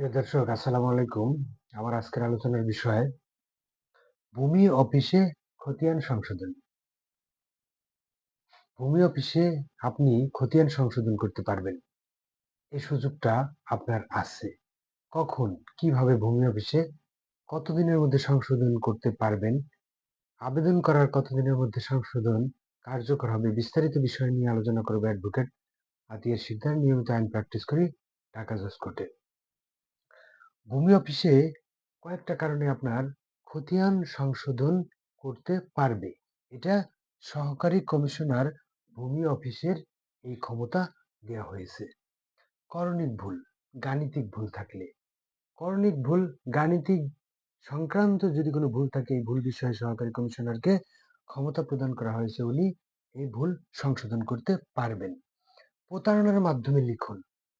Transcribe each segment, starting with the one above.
প্রিয় দর্শক, আসসালামু আলাইকুম। আমার আজকের আলোচনার বিষয়, ভূমি অফিসে খতিয়ান সংশোধন। ভূমি অফিসে আপনি খতিয়ান সংশোধন করতে পারবেন। এই সুযোগটা আপনার আছে। কখন, কীভাবে ভূমি অফিসে কতদিনের মধ্যে সংশোধন করতে পারবেন? আবেদন করার কতদিনের মধ্যে সংশোধন কার্যকর হবে? বিস্তারিত বিষয় নিয়ে আলোচনা করবে অ্যাডভোকেট আতিয়ার সিদ্ধার নিয়মিত আইন প্র্যাকটিস করি ঢাকা জজ কোর্টে। ভূমি অফিসে কয়েকটা কারণে আপনার খতিয়ান সংশোধন করতে পারবে। এটা সহকারী কমিশনার ভূমি অফিসের এই ক্ষমতা দেওয়া হয়েছে। করণিক ভুল, গাণিতিক ভুল থাকলে। করণিক ভুল, গাণিতিক সংক্রান্ত যদি কোনো ভুল থাকে, এই ভুল বিষয়ে সহকারী কমিশনারকে ক্ষমতা প্রদান করা হয়েছে উনি এই ভুল সংশোধন করতে পারবেন। প্রতারণার মাধ্যমে লিখুন।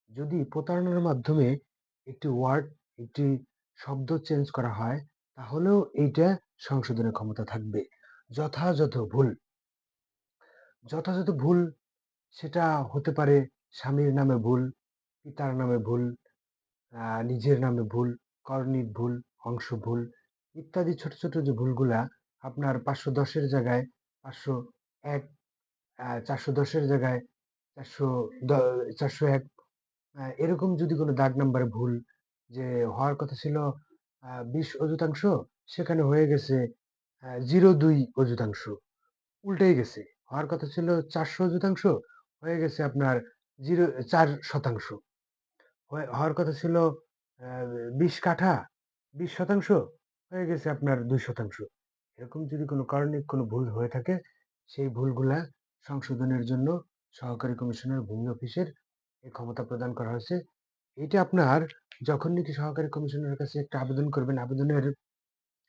যদি প্রতারণার মাধ্যমে একটি ওয়ার্ড একটি শব্দ চেঞ্জ করা হয়, তাহলেও এইটা সংশোধনের ক্ষমতা থাকবে। যথাযথ ভুল। যথাযথ ভুল, সেটা হতে পারে স্বামীর নামে ভুল, পিতার নামে ভুল নিজের নামে ভুল কর্ণিক ভুল, অংশ ভুল ইত্যাদি ছোট ছোট যে ভুলগুলা আপনার পাঁচশো দশের জায়গায়, পাঁচশো এক চারশো দশের জায়গায়, চারশো চারশো এক এরকম যদি কোনো দাগ নাম্বারে ভুল যে হওয়ার কথা ছিল বিশ অযুতাংশ, সেখানে হয়ে গেছে জিরো দুই অযুতাংশ। উল্টেই গেছে। হওয়ার কথা ছিল চারশো অযুতাংশ, হয়ে গেছে আপনার জিরো, চার শতাংশ। হওয়ার কথা ছিল বিশ কাঠা, বিশ শতাংশ, হয়ে গেছে আপনার দুই শতাংশ। এরকম যদি কোনো কারণে কোনো ভুল হয়ে থাকে, সেই ভুলগুলা সংশোধনের জন্য সহকারী কমিশনার ভূমি অফিসের এই ক্ষমতা প্রদান করা হয়েছে। এটা আপনার যখন নাকি সহকারী কমিশনারের কাছে একটা আবেদন করবেন, আবেদনের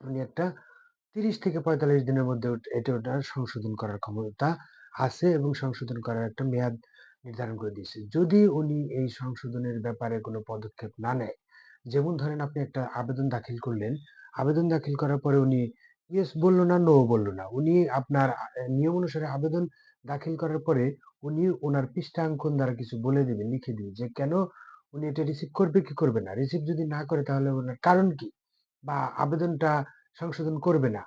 উনি একটা তিরিশ থেকে পঁয়তাল্লিশ দিনের মধ্যে এটা ওটা সংশোধন করার ক্ষমতা আছে এবং সংশোধন করার একটা মেয়াদ নির্ধারণ করে দিয়েছে। যদি উনি এই সংশোধনের ব্যাপারে কোনো পদক্ষেপ না নেয়, যেমন ধরেন আপনি একটা আবেদন দাখিল করলেন, আবেদন দাখিল করার পরে উনি ইয়েস বলল না, নো বলল না। উনি আপনার নিয়ম অনুসারে আবেদন দাখিল করার পরে উনি ওনার পৃষ্ঠাঙ্কন দ্বারা কিছু বলে দিবেন, লিখে দিবেন যে, কেন উনি এটা রিসিভ করবে কি করবে না? রিসিভ যদি না করে তাহলে ওনার কারণ কি? বা আবেদনটা সংশোধন করবে না?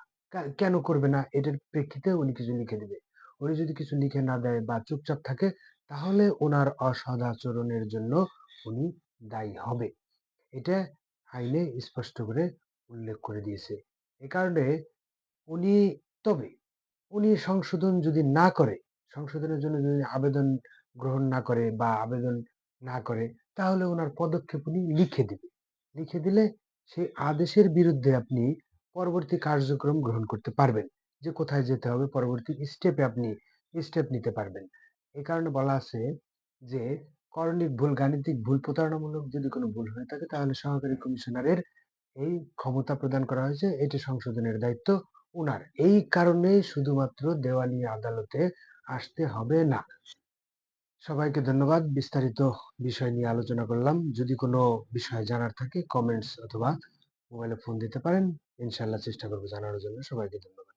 কেন করবে না? এটার প্রেক্ষিতে উনি কিছু লিখে দিবে। উনি যদি কিছু লিখে না দেয় বা চুপচাপ থাকে, তাহলে ওনার অসদাচরণের জন্য উনি দায়ী হবে। এটা আইনে স্পষ্ট করে উল্লেখ করে দিয়েছে। এ কারণে উনি, তবে উনি সংশোধন যদি না করে, সংশোধনের জন্য যদি আবেদন গ্রহণ না করে বা আবেদন না করে, তাহলে ওনার পদক্ষেপ উনি লিখে দিবে। লিখে দিলে সেই আদেশের বিরুদ্ধে আপনি পরবর্তী কার্যক্রম গ্রহণ করতে পারবেন। যে কোথায় যেতে হবে, পরবর্তী স্টেপে আপনি স্টেপ নিতে পারবেন। এই কারণে বলা আছে যে, করণিক ভুল, গাণিতিক ভুল প্রতারণামূলক যদি কোনো ভুল হয়ে থাকে, তাহলে সহকারী কমিশনারের এই ক্ষমতা প্রদান করা হয়েছে। এটি সংশোধনের দায়িত্ব উনার। এই কারণে শুধুমাত্র দেওয়ানি আদালতে আসতে হবে না। সবাইকে ধন্যবাদ। বিস্তারিত বিষয় নিয়ে আলোচনা করলাম। যদি কোনো বিষয় জানার থাকে কমেন্টস অথবা মোবাইলে ফোন দিতে পারেন ইনশাল্লাহ চেষ্টা করব জানানোর জন্য। সবাইকে ধন্যবাদ।